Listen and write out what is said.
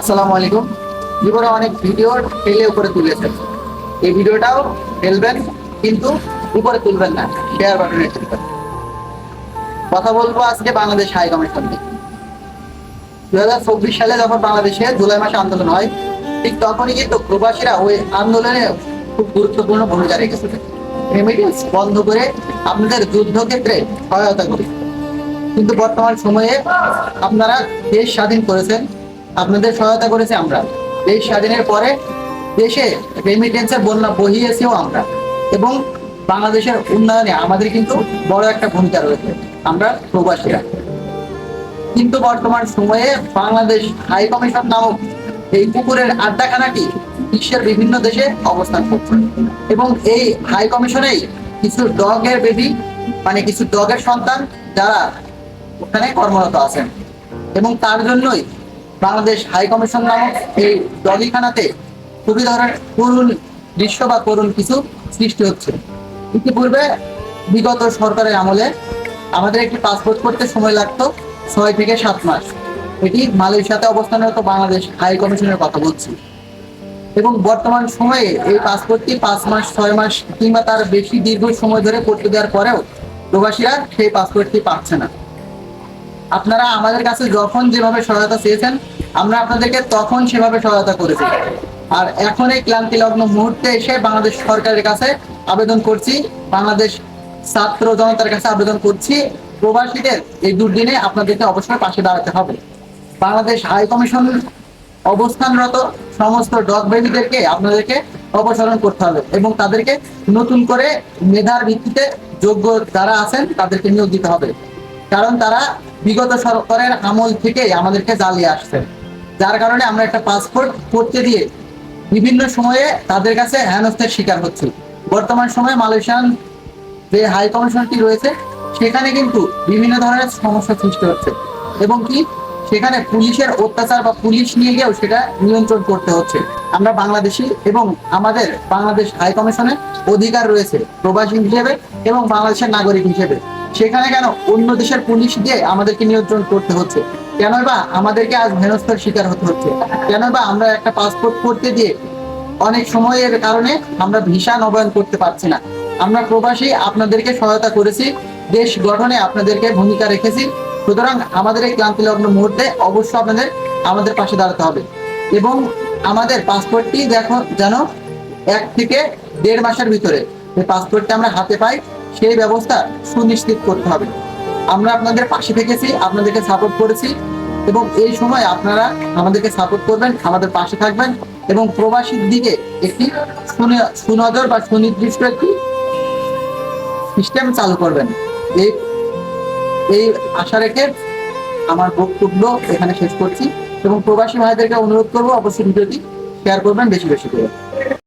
আসসালামু আলাইকুম। জীবনে অনেক ভিডিও ঠেলে উপরে তুলেছেন। এই ভিডিওটাও ফেলবেন, কিন্তু উপরে তুলবেন না শেয়ার বাটনে কথা বলব আজকে বাংলাদেশ হাই কমিশন নিয়ে। দু হাজার চব্বিশ সালে যখন বাংলাদেশে জুলাই মাসে আন্দোলন হয়, ঠিক তখনই কিন্তু প্রবাসীরা ওই আন্দোলনে খুব গুরুত্বপূর্ণ ভূমিকা রেখেছিল রেমিডিয়েন্স বন্ধ করে আপনাদের যুদ্ধক্ষেত্রে সহায়তা করে কিন্তু বর্তমান সময়ে আপনারা দেশ স্বাধীন করেছেন আপনাদের সহায়তা করেছে আমরা। দেশ স্বাধীনের পরে দেশে রেমিটেন্সের বন্যা বহিয়েছেও আমরা। এবং বাংলাদেশের উন্নয়নে আমাদের কিন্তু বড় একটা ভূমিকা রয়েছে। আমরা প্রবাসীরা। কিন্তু বর্তমান সময়ে বাংলাদেশ হাই কমিশন নামক এই পুকুরের আড্ডাখানাটি বিশ্বের বিভিন্ন দেশে অবস্থান করছে। এবং এই হাই কমিশনেই কিছু ডগের বেবি মানে কিছু ডগের সন্তান, যারা ওখানে কর্মরত আছেন। এবং তার জন্যই বাংলাদেশ হাই কমিশন নামক এই ডগিখানাতে খুবই ধরনের করুণ দৃশ্য বা করুণ কিছু সৃষ্টি হচ্ছে। ইতিপূর্বে বিগত সরকারের আমলে আমাদের একটি পাসপোর্ট করতে সময় লাগতো ছয় থেকে সাত মাস। এটি মালয়েশিয়াতে অবস্থানরত বাংলাদেশ হাই কমিশনের কথা বলছি। এবং বর্তমান সময়ে এই পাসপোর্টটি পাঁচ মাস, ছয় মাস কিংবা তার বেশি দীর্ঘ সময় ধরে করতে দেওয়ার পরেও প্রবাসীরা সেই পাসপোর্টটি পাচ্ছে না। আপনারা আমাদের কাছে যখন যেভাবে সহায়তা চেয়েছেন, আমরা আপনাদেরকে তখন সেভাবে সহায়তা করেছি। আর এখন এই ক্লান্তি লগ্ন মুহূর্তে এসে বাংলাদেশ সরকারের কাছে আবেদন করছি, বাংলাদেশ ছাত্র জনতার কাছে আবেদন করছি, প্রবাসীদের এই দুর্দিনে আপনাদেরকে অবশ্যই পাশে দাঁড়াতে হবে। বাংলাদেশ হাই কমিশন অবস্থানরত সমস্ত ডগ বেবিদেরকে আপনাদেরকে অপসারণ করতে হবে এবং তাদেরকে নতুন করে মেধার ভিত্তিতে যোগ্য যারা আছেন তাদেরকে নিয়োগ দিতে হবে। কারণ তারা বিগত সরকারের আমল থেকে আমাদেরকে জ্বালিয়ে আসছেন যার কারণে আমরা একটা পাসপোর্ট করতে দিয়ে বিভিন্ন সময়ে তাদের কাছে হেনস্থার শিকার হচ্ছি। বর্তমান সময়ে মালয়েশিয়ান যে হাই কমিশনটি রয়েছে, সেখানে কিন্তু বিভিন্ন ধরনের সমস্যা সৃষ্টি হচ্ছে। এবং কি, সেখানে পুলিশের অত্যাচার বা পুলিশ নিয়ে গিয়েও সেটা নিয়ন্ত্রণ করতে হচ্ছে। আমরা বাংলাদেশি এবং আমাদের বাংলাদেশ হাই কমিশনে অধিকার রয়েছে, প্রবাসী হিসেবে এবং বাংলাদেশের নাগরিক হিসেবে। সেখানে কেন অন্য দেশের পুলিশ দিয়ে আমাদেরকে নিয়ন্ত্রণ করতে হচ্ছে? কেন বা আমাদেরকে আজ হেনস্থার শিকার হতে হচ্ছে? কেন বা আমরা একটা পাসপোর্ট করতে দিয়ে অনেক সময়ের কারণে আমরা ভিসা নবায়ন করতে পারছি না? আমরা প্রবাসী, আপনাদেরকে সহায়তা করেছি, দেশ গঠনে আপনাদেরকে ভূমিকা রেখেছি। সুতরাং আমাদের এই ক্লান্তি লগ্ন মুহূর্তে অবশ্যই আপনাদের, আমাদের পাশে দাঁড়াতে হবে। এবং আমাদের পাসপোর্টটি দেখো যেন এক থেকে দেড় মাসের ভিতরে। এই পাসপোর্টটা আমরা হাতে পাই সেই ব্যবস্থা সুনিশ্চিত করতে হবে। আমরা আপনাদের পাশে থেকেছি, আপনাদেরকে সাপোর্ট করেছি এবং এই সময় আপনারা আমাদেরকে সাপোর্ট করবেন, আমাদের পাশে থাকবেন এবং প্রবাসীর দিকে একটি সুনজর বা সুনির্দিষ্ট একটি সিস্টেম চালু করবেন। এই এই আশা রেখে আমার বক্তব্য এখানে শেষ করছি এবং প্রবাসী ভাইদেরকে অনুরোধ করব অবশ্যই ভিডিওটি শেয়ার করবেন বেশি বেশি করে।